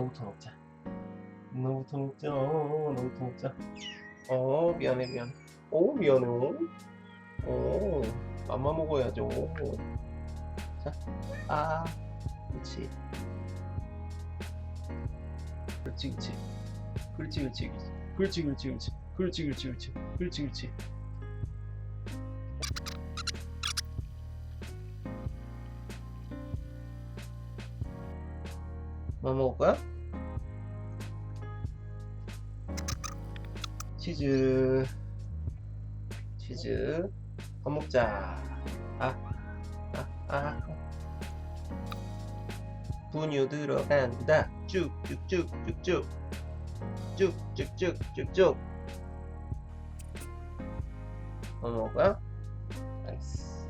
너부터 먹자. 너부터 먹자. 너부터 먹자. 어 미안해 미안해. 오 미안해. 오 맘마 먹어야죠. 자, 아, 그렇지. 그렇지 그렇지. 그렇지 그렇지 그렇지 그렇지 그렇지 그렇지 그렇지 그렇지 그렇지 뭐 먹을 거야? 치즈. 치즈. 밥 먹자. 아 아, 아. 분유 들어간다. 쭉쭉쭉쭉쭉. 쭉쭉쭉쭉쭉. 뭐 먹을 거야? 알겠어.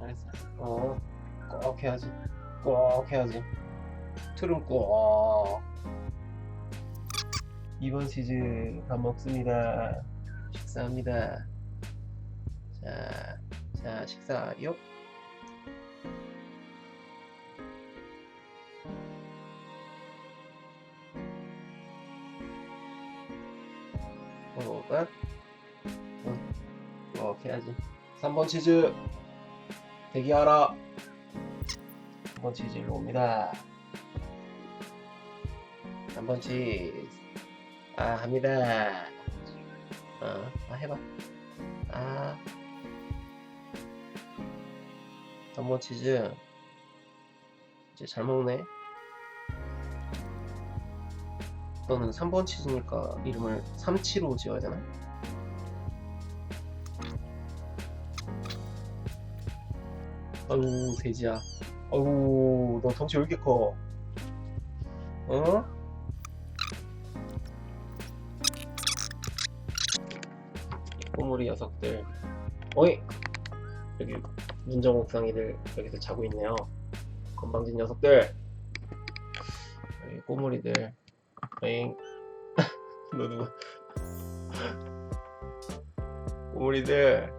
알겠어. 어꼭 해야지. 꼭 해야지 틀은 꼭 2번 치즈 밥 먹습니다. 식사합니다. 자, 자 식사요. 뭐 먹을까? 응, 꼭 해야지. 3번 치즈 대기하라. 3번 치즈 일로 옵니다 3번 치즈 아 합니다. 어, 아 해봐. 아. 3번 치즈. 이제 잘 먹네. 너는 3번 치즈니까 이름을 삼치로 지어야 되나? 아유 돼지야. 아유 너 덩치 왜 이렇게 커? 어? 꼬물이 녀석들. 어이. 여기 문정옥상이들 여기서 자고 있네요. 건방진 녀석들. 여기 꼬물이들. 어잉. 너 누구? 꼬물이들.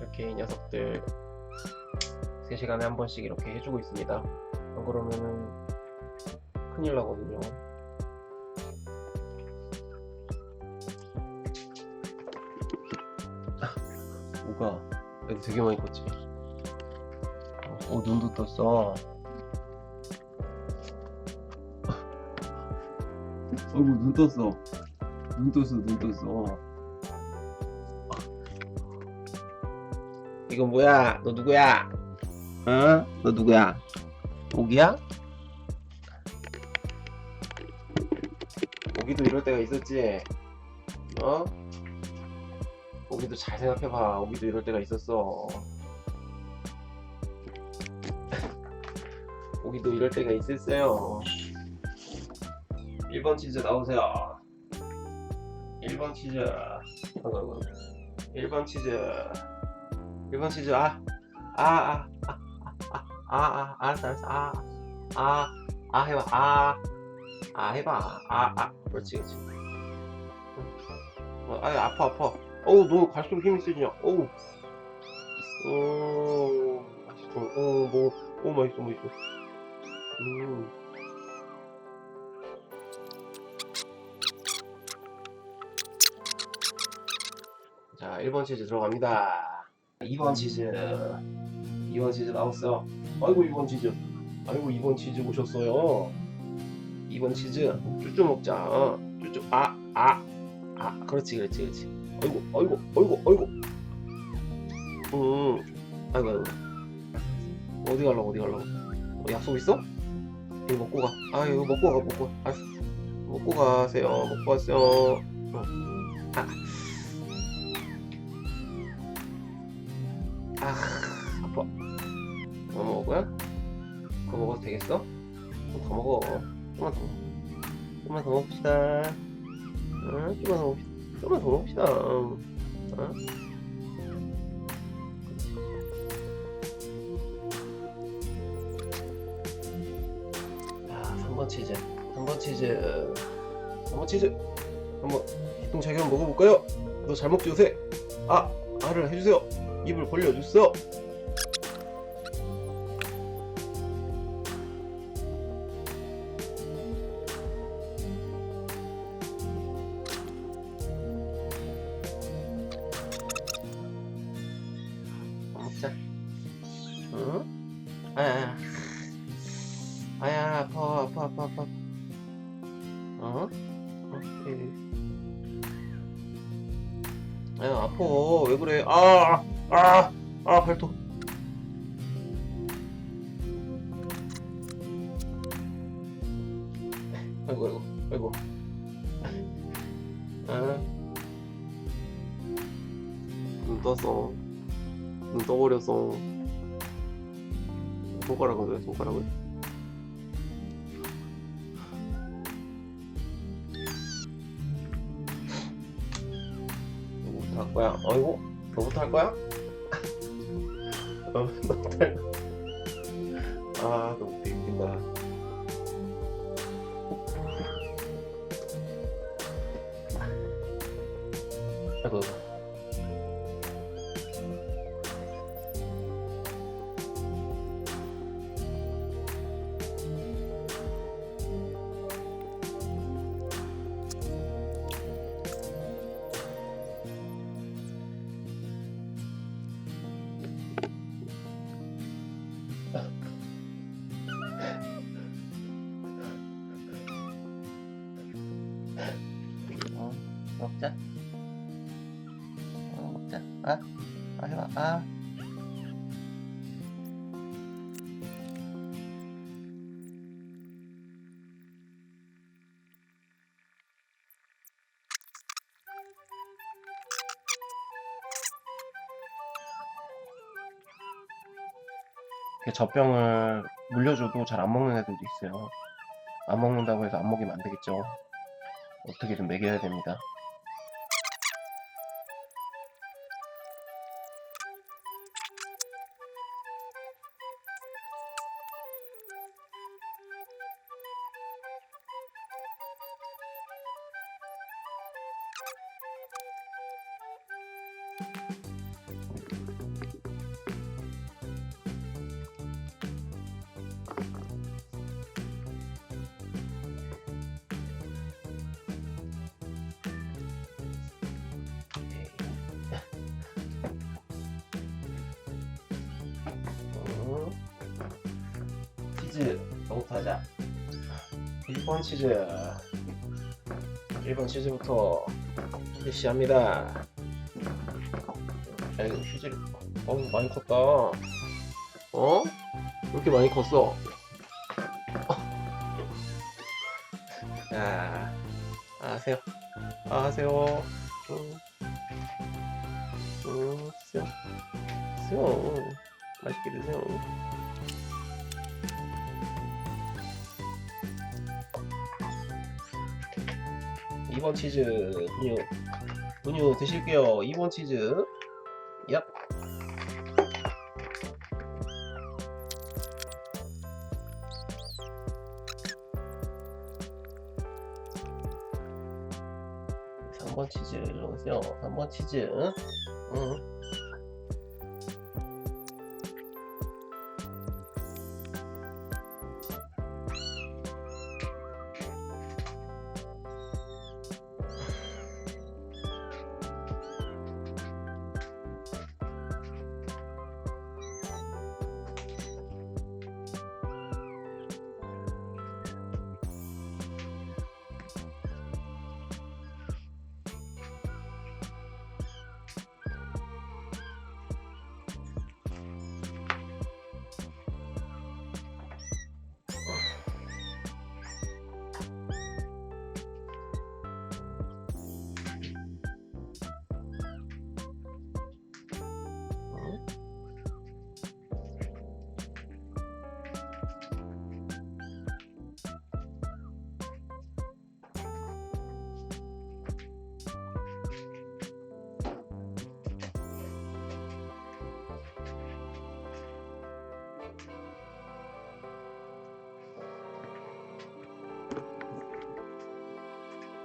이렇게 이 녀석들 3시간에 한 번씩 이렇게 해주고 있습니다. 안 그러면은 큰일 나거든요 뭐가 애들 되게 많이 컸지. 어, 어, 눈도 떴어. 어이구 눈 떴어. 눈 떴어 눈 떴어. 이건 뭐야? 너 누구야? 어? 너 누구야? 오기야? 오기도 이럴 때가 있었지? 어? 오기도 잘 생각해봐. 오기도 이럴 때가 있었어. 오기도 이럴 때가 있었어요. 1번 치즈 나오세요. 1번 치즈. 아이고, 아이고. 1번 치즈. 1번 치즈. 아, 아, 아, 아, 아, 아, 아, 알았어, 알았어. 아, 아, 아, 해봐. 아, 아, 해봐. 아, 아. 그렇지, 그렇지. 어, 아, 아파, 아파. 어우 너 갈수록 힘이 세지냐 어우 어 맛있어 어뭐 어, 맛있어 맛있어 음 자, 1번 치즈 들어갑니다. 2번 치즈. 2번 치즈 나왔어. 아이고, 2번 치즈. 아이고, 2번 치즈 오셨어요. 2번 치즈. 쭈쭈 먹자. 쭈쭈. 아, 아. 아, 그렇지, 그렇지, 그렇지. 아이고 아이고 아이고 아이고 음 아이고 아이고 어디 가려고 어디 가려고 어, 약속 있어? 이거 먹고 가. 아 이거 먹고 가 먹고 가. 알았어. 먹고 가세요. 먹고 가세요. 어. 아. 아 아파. 뭐 먹을 거야? 그거 먹어도 되겠어? 좀더 먹어. 좀만 더. 먹어. 좀만 더 먹읍시다. 응? 좀만 더 먹읍시다. 좀만 더 먹읍시다. 어? 야, 3번 치즈. 3번 치즈. 3번 치즈. 한번 기똥차게 한번 먹어볼까요? 너 잘 먹지 요새? 아, 알을 해주세요. 입을 벌려주세요. 어? 어? 예. 아야 아파 왜 그래 아아아 아, 발톱 아이고 아이고 아이고 아. 눈 떴어 눈 떠버렸어 손가락을 왜 손가락을 할 거야? 어이구 너부터 할 거야? 어, 너부터 할 거야? 아 너무 웃긴다 먹자. 어, 먹자. 아, 아, 해봐. 아. 젖병을 물려줘도 잘 안 먹는 애들도 있어요. 안 먹는다고 해서 안 먹이면 안 되겠죠. 어떻게든 먹여야 됩니다. 치즈 너부터 하자. 1번 치즈. 1번 치즈부터 시합니다 아이고 휴지를 어우 많이 컸다. 어? 왜 이렇게 많이 컸어? 자 아, 하세요? 아, 하세요? 응. 응, 드세요. 드세요. 맛있게 드세요. 이번 치즈 분유 분유 드실게요. 2번 치즈 얍 삼번 치즈 넣으세요. 3번 치즈. 응.